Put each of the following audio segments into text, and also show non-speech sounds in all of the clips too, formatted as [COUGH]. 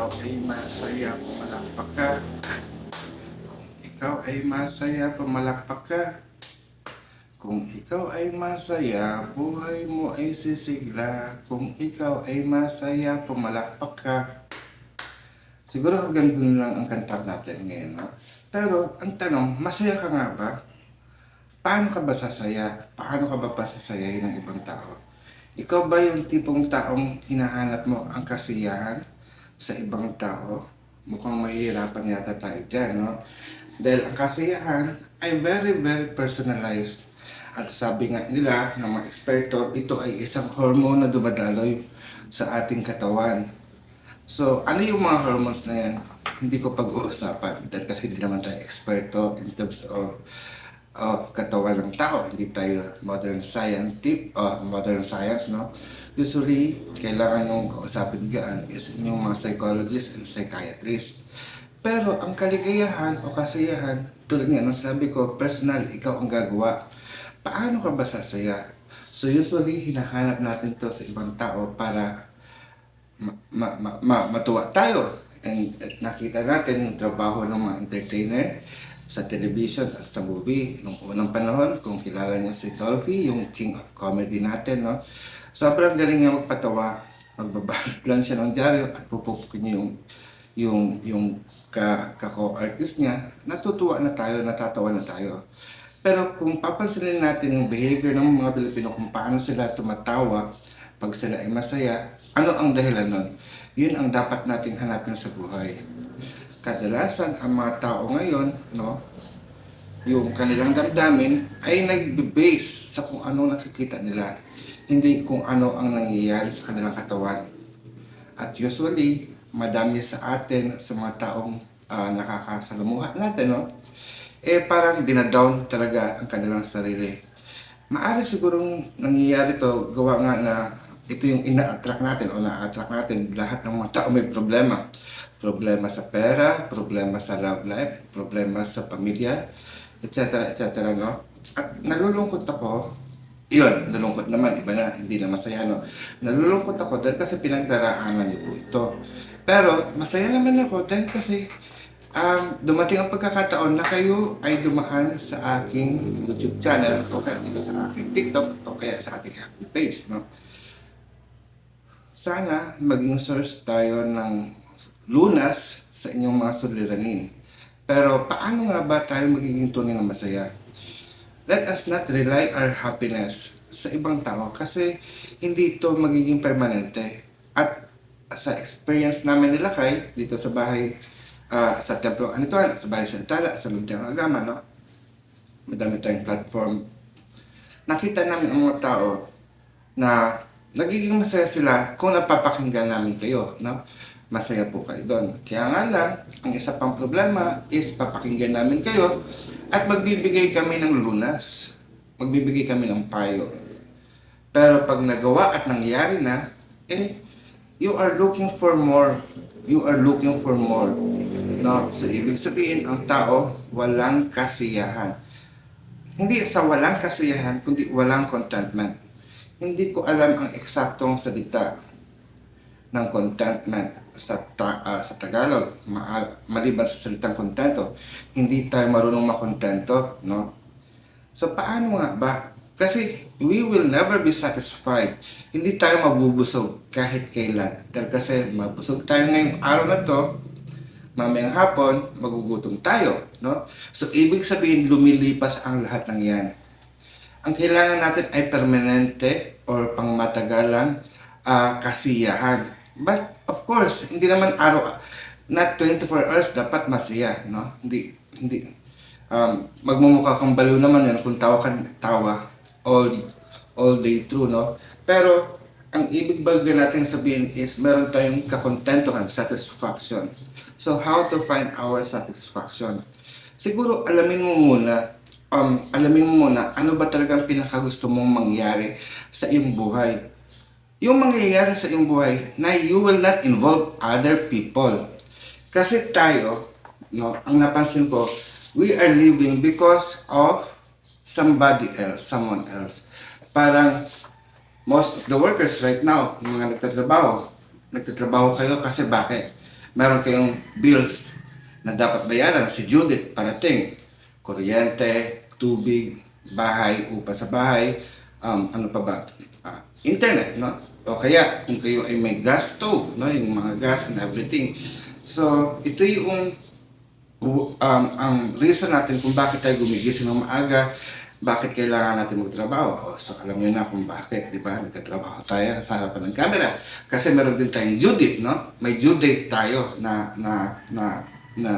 ikaw ay masaya, pumalakpak ka. Kung ikaw ay masaya, pumalakpak ka. Kung ikaw ay masaya, buhay mo ay sisigla. Kung ikaw ay masaya, pumalakpak ka. Siguro hanggang lang ang kantar natin ngayon, no? Pero, ang tanong, masaya ka nga ba? Paano ka ba sasaya? Paano ka ba pasasayahin ng ibang tao? Ikaw ba yung tipong taong hinahanap mo ang kasiyahan sa ibang tao? Mukhang mahihirapan yata tayo dyan, no? Dahil ang kasiyahan ay very, very personalized. At sabi nga nila ng mga eksperto, ito ay isang hormone na dumadaloy sa ating katawan. So, ano yung mga hormones na yan? Hindi ko pag-uusapan dahil kasi hindi naman tayo eksperto in terms of of katawan ng tao. Hindi tayo modern scientific o modern science, no? Usually, kailangan yung kausapin gaan is yung mga psychologists and psychiatrists. Pero ang kaligayahan o kasiyahan, tulad nga ng sabi ko, personal, ikaw ang gagawa. Paano ka ba sasaya? So usually, hinahanap natin to sa ibang tao para ma- ma- ma- ma- matuwa tayo. And at nakita natin yung trabaho ng mga entertainer sa television at sa movie. Nung unang panahon, kung kilala niya si Dolphy, yung king of comedy natin, no? Sobrang galing niya magpatawa. Magbabalot lang siya ng dyaryo at pupupukin niya yung yung yung ka, kako-artist niya, natutuwa na tayo, natatawa na tayo. Pero kung papansinin natin yung behavior ng mga Pilipino, kung paano sila tumatawa pag sila ay masaya, ano ang dahilan nun? Yun ang dapat nating hanapin sa buhay. Kadalasan, ang mga tao ngayon, no, yung kanilang damdamin ay nagbe-base sa kung ano nakikita nila, hindi kung ano ang nangyayari sa kanilang katawan. At usually, madami sa atin, sa mga taong ah, nakakasalamuha natin, no, eh parang dinadown talaga ang kanilang sarili. Maari sigurong nangyayari to gawa nga na ito yung ina-attract natin o na-attract natin lahat ng mga tao may problema. Problema sa pera, problema sa love life, problema sa pamilya, etc. etc. no? At nalulungkot ako, yun, nalulungkot naman, iba na, hindi na masaya, no? Nalulungkot ako dahil kasi pinagdaraanan niyo po ito. Pero masaya naman ako dahil kasi um, dumating ang pagkakataon na kayo ay dumaan sa aking YouTube channel o kaya dito sa aking TikTok o kaya sa ating FB page. No? Sana maging source tayo ng lunas sa inyong mga suliranin. Pero paano nga ba tayo magiging tunay na masaya? Let us not rely our happiness sa ibang tao kasi hindi ito magiging permanente. At sa experience namin nila kay dito sa bahay ah, sa Templo Anituan, sa bahay sa Tala, sa Luntiang Agama, no? Madami tayong platform. Nakita namin ang mga tao na nagiging masaya sila kung napapakinggan namin kayo, no? Masaya po kayo doon. Kaya nga lang, ang isa pang problema is papakinggan namin kayo at magbibigay kami ng lunas. Magbibigay kami ng payo. Pero pag nagawa at nangyari na, eh, you are looking for more. You are looking for more. No? So, ibig sabihin, ang tao, walang kasiyahan. Hindi sa walang kasiyahan, kundi walang contentment. Hindi ko alam ang eksaktong salita ng contentment sa ta- ah, sa Tagalog Ma- maliban sa salitang kontento hindi tayo marunong makontento no? So paano nga ba? Kasi we will never be satisfied. Hindi tayo mabubusog kahit kailan. Dahil kasi mabusog tayo ngayong araw na to mamayang hapon magugutom tayo no? So ibig sabihin lumilipas ang lahat ng yan. Ang kailangan natin ay permanente or pangmatagalang ah, kasiyahan. But of course, hindi naman araw not 24 hours dapat masaya, no? Hindi hindi um, magmumukha kang baliw naman yan kung tawa ka tawa all all day through, no? Pero ang ibig baga natin sabihin is meron tayong kakontentuhan, satisfaction. So how to find our satisfaction? Siguro alamin mo muna um, alamin mo muna ano ba talagang pinakagusto mong mangyari sa iyong buhay. Yung mangyayari sa iyong buhay na you will not involve other people. Kasi tayo, no, ang napansin ko, we are living because of somebody else, someone else. Parang most of the workers right now, yung mga nagtatrabaho, nagtatrabaho kayo kasi bakit? meron kayong bills na dapat bayaran. Si Judith, parating. Kuryente, tubig, bahay, upa sa bahay, um, ano pa ba? Ah, internet, no? O kaya, kung kayo ay may gas stove, no? Yung mga gas and everything. So, ito yung um, ang reason natin kung bakit tayo gumigising ng maaga, bakit kailangan natin magtrabaho. O, so, alam niyo na kung bakit, di ba? Nagtatrabaho tayo sa harapan ng camera. Kasi meron din tayong due date, no? May due date tayo na, na, na, na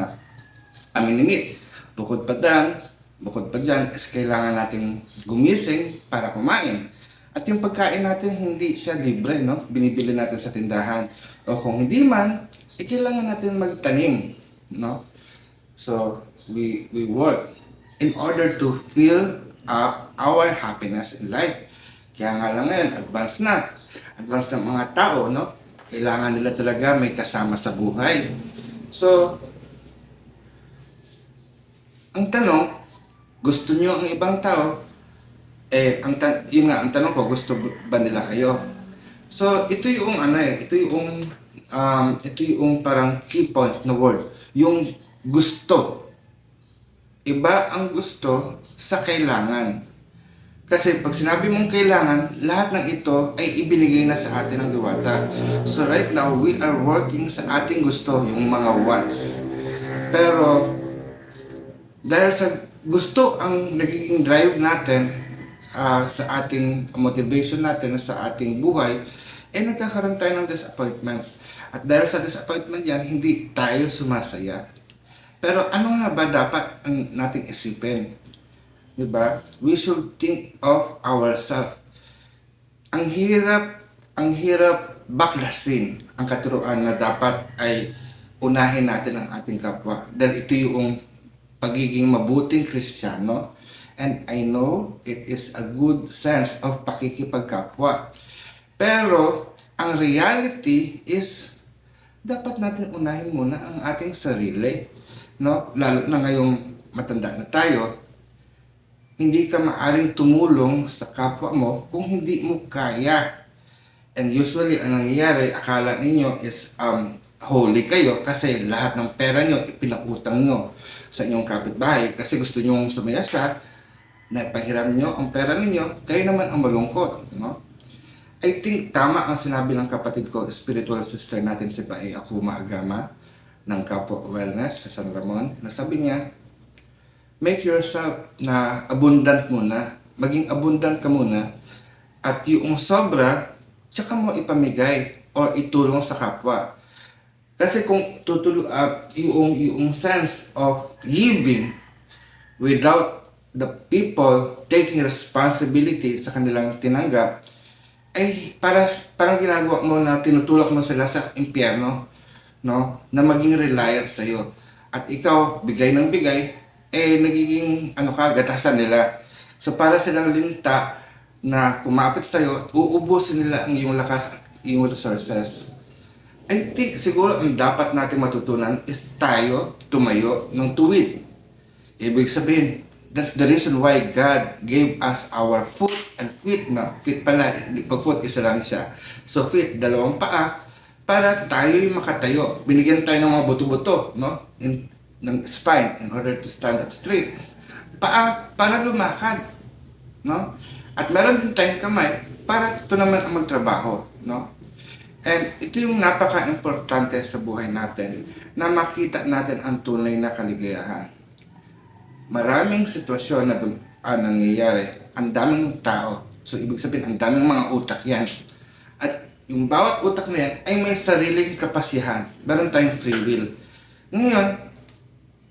aminingit. Bukod pa dyan, bukod pa dyan, is kailangan natin gumising para kumain. At yung pagkain natin, hindi siya libre, no? Binibili natin sa tindahan. O kung hindi man, eh, kailangan natin magtanim, no? So, we, we work in order to fill up our happiness in life. Kaya nga lang ngayon, advance na. Advance ng mga tao, no? Kailangan nila talaga may kasama sa buhay. So, ang tanong, gusto nyo ang ibang tao? Eh, ang ta- yun nga, ang tanong ko, gusto ba nila kayo? So, ito yung ano eh, ito yung, um, ito yung parang key point na word. Yung gusto. Iba ang gusto sa kailangan. Kasi pag sinabi mong kailangan, lahat ng ito ay ibinigay na sa atin ng diwata. So right now, we are working sa ating gusto, yung mga wants. Pero, dahil sa gusto ang nagiging drive natin ah, sa ating motivation natin, sa ating buhay, eh nagkakaroon tayo ng disappointments. At dahil sa disappointment yan, hindi tayo sumasaya. Pero ano nga ba dapat ang nating isipin? 'Di ba? We should think of ourselves. Ang hirap, ang hirap baklasin ang katuruan na dapat ay unahin natin ang ating kapwa. Dahil ito yung pagiging mabuting Kristiyano. And I know it is a good sense of pakikipagkapwa. Pero ang reality is dapat natin unahin muna ang ating sarili. No? Lalo na ngayong matanda na tayo, hindi ka maaring tumulong sa kapwa mo kung hindi mo kaya. And usually, ang nangyayari, akala ninyo is um, holy kayo kasi lahat ng pera nyo ipinautang nyo sa inyong kapitbahay kasi gusto nyo sumaya siya, na pahiram nyo ang pera ninyo, kayo naman ang malungkot. No? I think tama ang sinabi ng kapatid ko, spiritual sister natin si Bae Akuma Agama ng Kapo Wellness sa San Ramon, na sabi niya, make yourself na abundant muna, maging abundant ka muna, at yung sobra, tsaka mo ipamigay or itulong sa kapwa. Kasi kung tutulo uh, yung, yung sense of giving without the people taking responsibility sa kanilang tinanggap, ay para parang ginagawa mo na tinutulak mo sila sa impyerno, no? Na maging reliant sa iyo. At ikaw bigay ng bigay, eh nagiging ano ka gatasan nila. So para silang linta na kumapit sa iyo, uubusin nila ang iyong lakas at iyong resources. I think siguro ang dapat natin matutunan is tayo tumayo ng tuwid. Ibig sabihin, that's the reason why God gave us our foot and feet na. Feet pala, pag foot isa lang siya. So feet, dalawang paa, para tayo yung makatayo. Binigyan tayo ng mga buto-buto, no? In, ng spine in order to stand up straight. Paa, para lumakad, no? At meron din tayong kamay para ito naman ang magtrabaho, no? And ito yung napaka-importante sa buhay natin na makita natin ang tunay na kaligayahan maraming sitwasyon na dum- ah, nangyayari, ang daming tao. So, ibig sabihin, ang daming mga utak yan. At yung bawat utak na yan ay may sariling kapasihan. Meron tayong free will. Ngayon,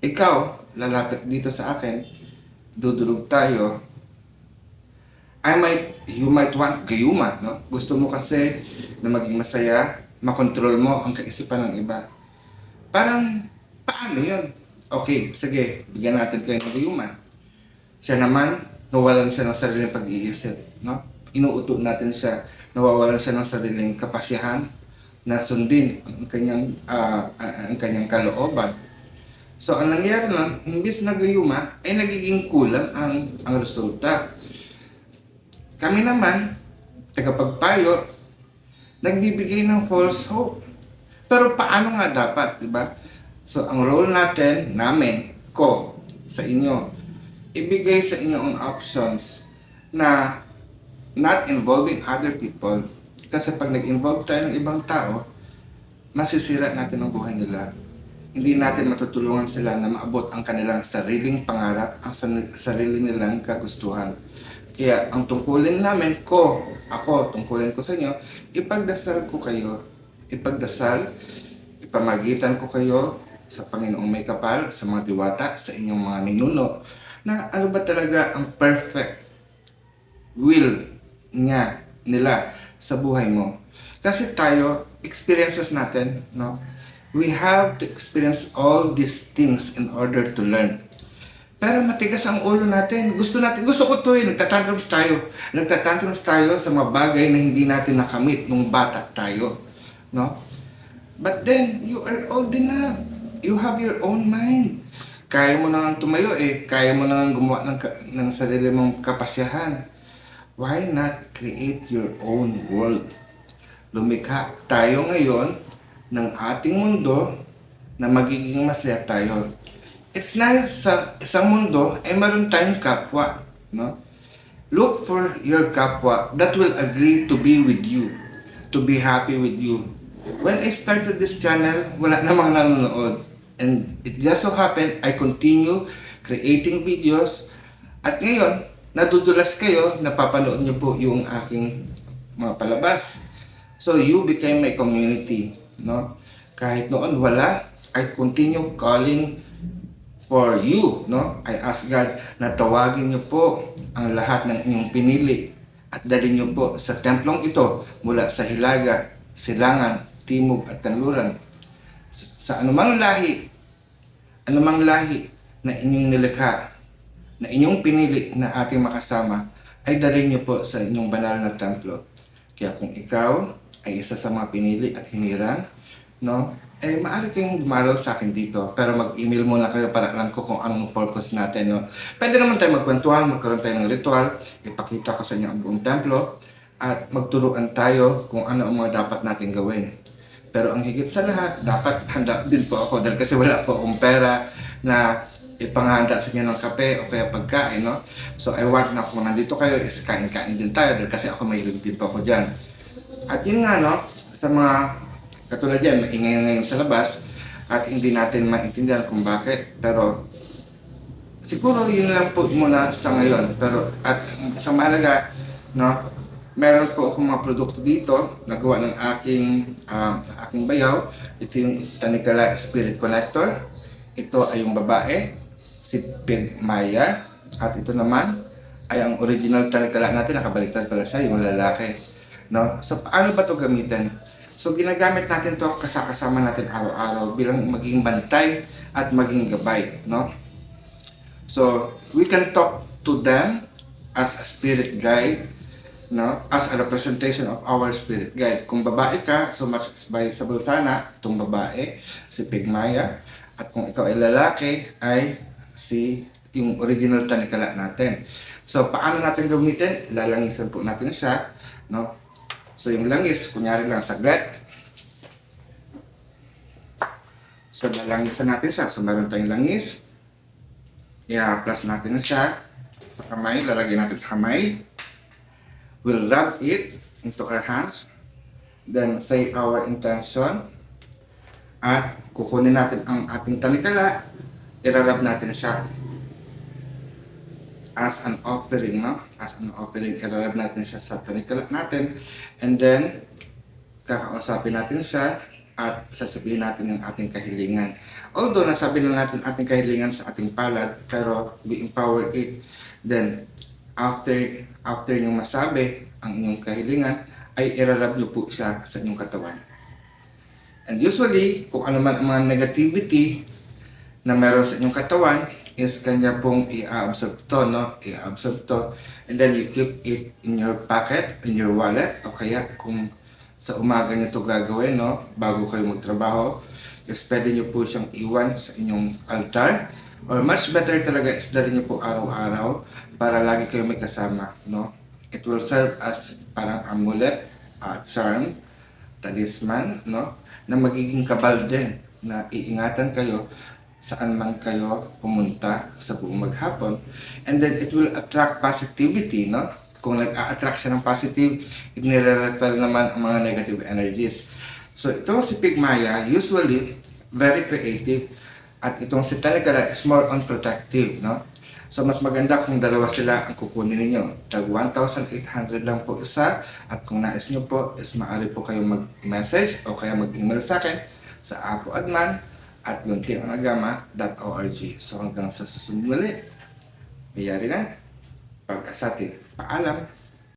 ikaw, lalapit dito sa akin, dudulog tayo, I might, you might want gayuma, no? Gusto mo kasi na maging masaya, makontrol mo ang kaisipan ng iba. Parang, paano yun? Okay, sige, bigyan natin kayo ng gayuma. Siya naman, nawalan siya ng sariling pag-iisip, no? Inuuto natin siya, nawawalan siya ng sariling kapasyahan na sundin ang kanyang, ah, ang kanyang kalooban. So, ang nangyayari lang, imbis na gayuma, ay nagiging kulang ang, ang resulta. Kami naman, tagapagpayo, nagbibigay ng false hope. Pero paano nga dapat, di ba? So, ang role natin, namin, ko, sa inyo, ibigay sa inyo ang options na not involving other people. Kasi pag nag-involve tayo ng ibang tao, masisira natin ang buhay nila. Hindi natin matutulungan sila na maabot ang kanilang sariling pangarap, ang sarili nilang kagustuhan. Kaya ang tungkulin namin, ko, ako, tungkulin ko sa inyo, ipagdasal ko kayo, ipagdasal, ipamagitan ko kayo sa Panginoong may kapal, sa mga diwata, sa inyong mga ninuno, na ano ba talaga ang perfect will niya, nila sa buhay mo. Kasi tayo, experiences natin, no? We have to experience all these things in order to learn. Pero matigas ang ulo natin. Gusto natin, gusto ko to eh, nagtatantrums tayo. Nagtatantrums tayo sa mga bagay na hindi natin nakamit nung bata tayo. No? But then, you are old enough. You have your own mind. Kaya mo nang tumayo eh. Kaya mo nang gumawa ng, ng sarili mong kapasyahan. Why not create your own world? Lumikha tayo ngayon ng ating mundo na magiging masaya tayo. It's nice sa isang mundo ay meron tayong kapwa, no? Look for your kapwa that will agree to be with you, to be happy with you. When I started this channel, wala [LAUGHS] namang nanonood. And it just so happened, I continue creating videos. At ngayon, nadudulas kayo, napapanood niyo po yung aking mga palabas. So you became my community, no? Kahit noon wala, I continue calling for you, no? I ask God na tawagin niyo po ang lahat ng inyong pinili at dalhin niyo po sa templong ito mula sa Hilaga, Silangan, Timog at Kanluran. Sa, sa anumang lahi, anumang lahi na inyong nilikha, na inyong pinili na ating makasama, ay dalhin niyo po sa inyong banal na templo. Kaya kung ikaw ay isa sa mga pinili at hinirang, no? Eh, maaari kayong dumalaw sa akin dito. Pero mag-email muna kayo para alam ko kung anong purpose natin, no? Pwede naman tayo magkwentuhan, magkaroon tayo ng ritual, ipakita ko sa inyo ang buong templo, at magturuan tayo kung ano ang mga dapat natin gawin. Pero ang higit sa lahat, dapat handa din po ako dahil kasi wala po akong pera na ipanganda sa inyo ng kape o kaya pagkain, no? So, I want na kung nandito kayo, is kain-kain din tayo dahil kasi ako mahilig din po ako dyan. At yun nga, no, sa mga katulad yan, maingay ngayon sa labas at hindi natin maintindihan kung bakit. Pero siguro yun lang po muna sa ngayon. Pero at isang mahalaga, no, meron po akong mga produkto dito nagawa ng aking um, aking bayaw. Ito yung Tanikala Spirit Connector. Ito ay yung babae, si Pig Maya. At ito naman ay ang original Tanikala natin. Nakabaliktad pala siya, yung lalaki. No? So, paano ba ito gamitin? So, ginagamit natin to kasakasama natin araw-araw bilang maging bantay at maging gabay. No? So, we can talk to them as a spirit guide, no? as a representation of our spirit guide. Kung babae ka, so much by sa bulsana, itong babae, si Pigmaya. At kung ikaw ay lalaki, ay si yung original tanikala natin. So, paano natin gamitin? Lalangisan po natin siya, no? So, yung langis, kunyari lang saglit. So, lalangisan natin siya. So, meron tayong langis. I-plus natin na siya sa kamay. Lalagyan natin sa kamay. We'll rub it into our hands. Then, say our intention. At kukunin natin ang ating tanikala. Irarab natin siya as an offering, no? As an offering, irarab natin siya sa tanikala natin. And then, kakausapin natin siya at sasabihin natin yung ating kahilingan. Although nasabi na natin ating kahilingan sa ating palad, pero we empower it. Then, after after yung masabi ang inyong kahilingan, ay irarab nyo po siya sa inyong katawan. And usually, kung ano man ang mga negativity na meron sa inyong katawan, is kanya pong i-absorb to, no? I-absorb to. And then you keep it in your pocket, in your wallet, o kaya kung sa umaga niyo to gagawin, no? Bago kayo magtrabaho, is pwede niyo po siyang iwan sa inyong altar. Or much better talaga is dali niyo po araw-araw para lagi kayo may kasama, no? It will serve as parang amulet, uh, charm, talisman, no? Na magiging kabal din, na iingatan kayo saan man kayo pumunta sa buong maghapon. And then it will attract positivity, no? Kung nag-a-attract siya ng positive, it nire-repel naman ang mga negative energies. So itong si Pigmaya, usually very creative at itong si Tanikala is more on protective, no? So mas maganda kung dalawa sila ang kukunin ninyo. Tag 1,800 lang po isa at kung nais nyo po is maaari po kayong mag-message o kaya mag-email sa akin sa apoadman at luntiangagama.org. So hanggang sa susunod muli, mayari na. Pag-asati, paalam.